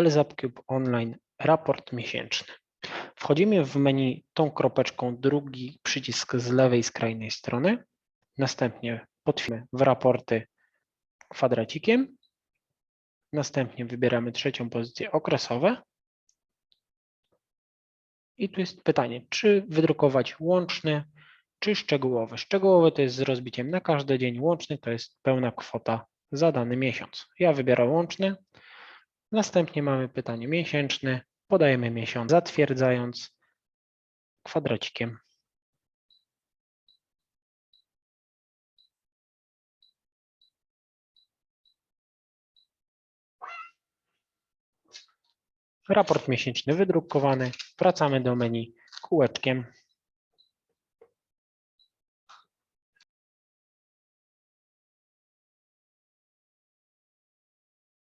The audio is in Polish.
LZAP Online raport miesięczny. Wchodzimy w menu tą kropeczką, drugi przycisk z lewej skrajnej strony. Następnie potwierdzamy w raporty kwadracikiem. Następnie wybieramy trzecią pozycję okresowe. I tu jest pytanie, czy wydrukować łączny, czy szczegółowy. Szczegółowy to jest z rozbiciem na każdy dzień, łączny to jest pełna kwota za dany miesiąc. Ja wybieram łączny. Następnie mamy pytanie miesięczny. Podajemy miesiąc, zatwierdzając kwadracikiem. Raport miesięczny wydrukowany. Wracamy do menu kółeczkiem.